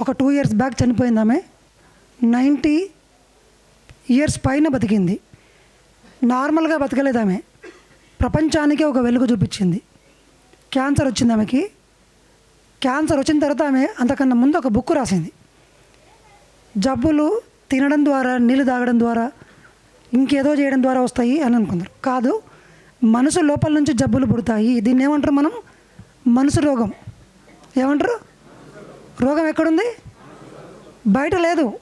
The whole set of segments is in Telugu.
ఒక టూ ఇయర్స్ బ్యాక్ చనిపోయింది ఆమె. నైంటీ ఇయర్స్ పైన బతికింది. నార్మల్గా బతకలేదు ఆమె. ప్రపంచానికే ఒక వెలుగు చూపించింది. క్యాన్సర్ వచ్చింది ఆమెకి. క్యాన్సర్ వచ్చిన తర్వాత ఆమె అంతకన్నా ముందు ఒక బుక్ రాసింది. జబ్బులు తినడం ద్వారా నీళ్ళు తాగడం ద్వారా ఇంకేదో చేయడం ద్వారా వస్తాయి అని అనుకున్నారు. కాదు మనసు లోపల నుంచి జబ్బులు పుడతాయి. దీన్ని ఏమంటారు మనం? మనసు రోగం. ఏమంటారు? రోగం ఎక్కడుంది? బయట లేదు.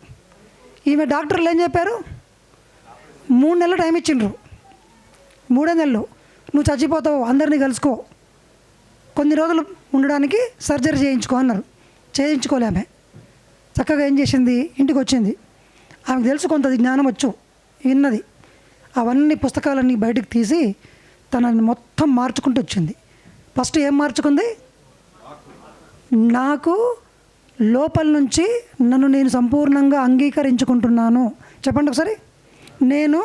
ఈమె డాక్టర్లు ఏం చెప్పారు? మూడు నెలలు టైం ఇచ్చిండ్రు. మూడే నెలలు. నువ్వు చచ్చిపోతావు అందరినీ కలుసుకో. కొన్ని రోజులు ఉండడానికి సర్జరీ చేయించుకో అన్నారు. చేయించుకోలే ఆమె. చక్కగా ఏం చేసింది? ఇంటికి వచ్చింది. ఆమెకు తెలుసు కొంత జ్ఞానం వచ్చు. విన్నది. అవన్నీ పుస్తకాలన్నీ బయటకు తీసి తనని మొత్తం మార్చుకుంటూ వచ్చింది. ఫస్ట్ ఏం మార్చుకుంది? నాకు లోపల నుంచి నన్ను నేను సంపూర్ణంగా అంగీకరించుకుంటున్నాను. చెప్పండి ఒకసారి. నేను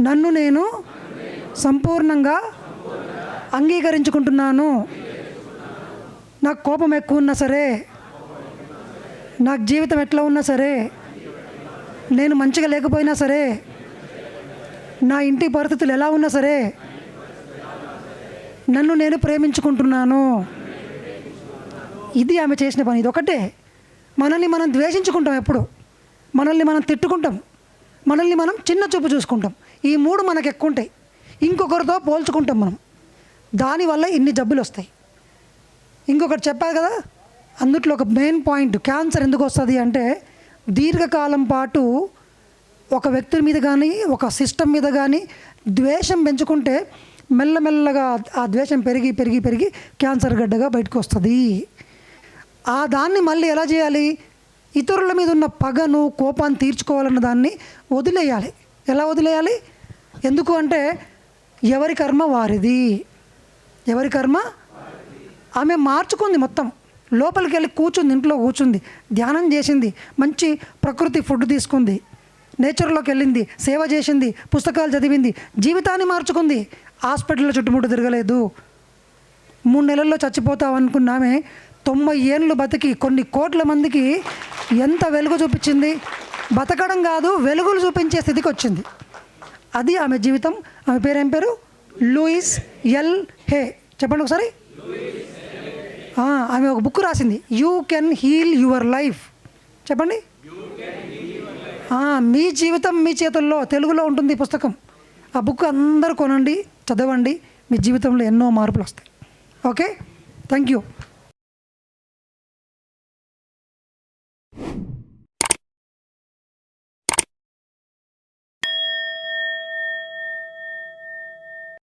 నన్ను నేను సంపూర్ణంగా అంగీకరించుకుంటున్నాను. నాకు కోపం ఎక్కువ ఉన్నా సరే నాకు జీవితం ఎట్లా ఉన్నా సరే నేను మంచిగా లేకపోయినా సరే నా ఇంటి పరిస్థితులు ఎలా ఉన్నా సరే నన్ను నేను ప్రేమించుకుంటున్నాను. ఇది ఆమె చేసిన పని ఇది ఒకటే మనల్ని మనం ద్వేషించుకుంటాం ఎప్పుడు. మనల్ని మనం తిట్టుకుంటాం. మనల్ని మనం చిన్న చూపు చూసుకుంటాం. ఈ మూడు మనకు ఎక్కువ ఉంటాయి ఇంకొకరితో పోల్చుకుంటాం మనం. దానివల్ల ఇన్ని జబ్బులు వస్తాయి. ఇంకొకటి చెప్పారు కదా? అందుట్లో ఒక మెయిన్ పాయింట్ క్యాన్సర్ ఎందుకు వస్తుంది అంటే దీర్ఘకాలం పాటు ఒక వ్యక్తి మీద కానీ ఒక సిస్టమ్ మీద కానీ ద్వేషం పెంచుకుంటే మెల్లమెల్లగా ఆ ద్వేషం పెరిగి పెరిగి పెరిగి క్యాన్సర్ గడ్డగా బయటకు వస్తుంది. ఆ దాన్ని మళ్ళీ ఎలా చేయాలి? ఇతరుల మీద ఉన్న పగను కోపాన్ని తీర్చుకోవాలన్న దాన్ని వదిలేయాలి. ఎలా వదిలేయాలి? ఎందుకు అంటే ఎవరి కర్మ వారిది. ఎవరి కర్మ? ఆమె మార్చుకుంది మొత్తం. లోపలికి వెళ్ళి కూర్చుంది ఇంట్లో కూర్చుంది ధ్యానం చేసింది మంచి ప్రకృతి ఫుడ్ తీసుకుంది నేచర్లోకి వెళ్ళింది సేవ చేసింది పుస్తకాలు చదివింది జీవితాన్ని మార్చుకుంది. హాస్పిటల్లో చుట్టుముట్టు తిరగలేదు. మూడు నెలల్లో చచ్చిపోతావు అనుకున్నామే తొంభై ఏళ్ళు బతికి కొన్ని కోట్ల మందికి ఎంత వెలుగు చూపించింది? బతకడం కాదు వెలుగులు చూపించే స్థితికి వచ్చింది. అది ఆమె జీవితం. ఆమె పేరు ఏం పేరు? Louise L Hay. చెప్పండి ఒకసారి. ఆమె ఒక బుక్ రాసింది. You can heal your life. చెప్పండి. మీ జీవితం మీ చేతుల్లో తెలుగులో ఉంటుంది ఈ పుస్తకం. ఆ బుక్ అందరూ కొనండి చదవండి. మీ జీవితంలో ఎన్నో మార్పులు వస్తాయి. ఓకే? Thank you